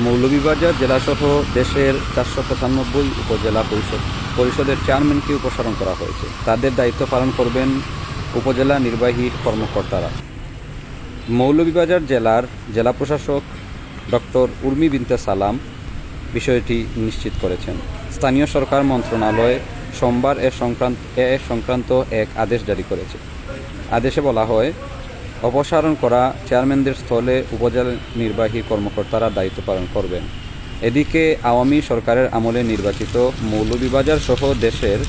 মৌলভীবাজার জেলাসহ দেশের চারশো পঁচানব্বই উপজেলা পরিষদ পরিষদের চেয়ারম্যানকে উপসারণ করা হয়েছে। তাদের দায়িত্ব পালন করবেন উপজেলা নির্বাহী কর্মকর্তারা। মৌলভীবাজার জেলার জেলা প্রশাসক ডক্টর উর্মি বিনতে সালাম বিষয়টি নিশ্চিত করেছেন। স্থানীয় সরকার মন্ত্রণালয় সোমবার এ সংক্রান্ত এ সংক্রান্ত এক আদেশ জারি করেছে। আদেশে বলা হয় অপসারণ করা চেয়ারম্যানদের স্থলে উপজেলা নির্বাহী কর্মকর্তারা দায়িত্ব পালন করবেন। এদিকে আওয়ামী সরকারের আমলে নির্বাচিত মৌলভীবাজার সহ দেশের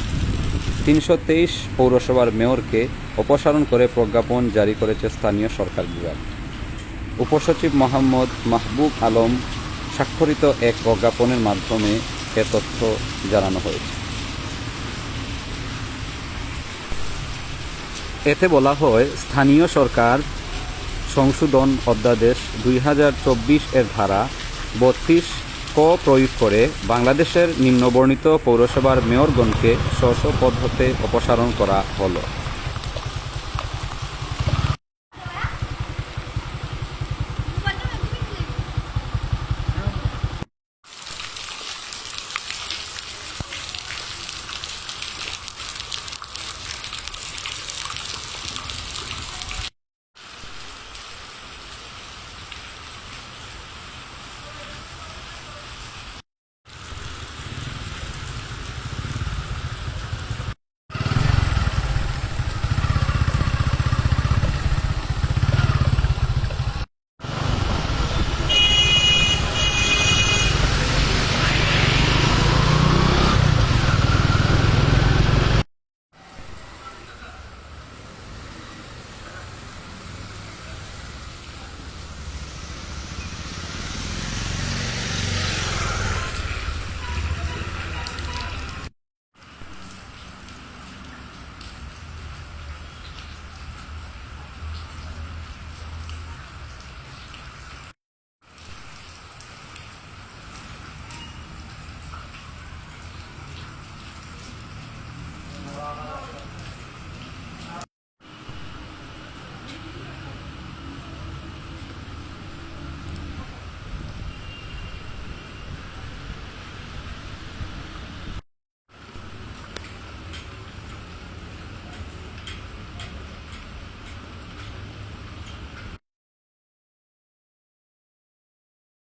তিনশো তেইশ পৌরসভার মেয়রকে অপসারণ করে প্রজ্ঞাপন জারি করেছে স্থানীয় সরকার বিভাগ। উপসচিব মোহাম্মদ মাহবুব আলম স্বাক্ষরিত এক প্রজ্ঞাপনের মাধ্যমে এ তথ্য জানানো হয়েছে। এতে বলা হয়, স্থানীয় সরকার সংশোধন অধ্যাদেশ দুই হাজার চব্বিশ এর ধারা বত্রিশ ক প্রয়োগ করে বাংলাদেশের নিম্নবর্ণিত পৌরসভার মেয়রগণকে স্ব পদ হতে অপসারণ করা হলো।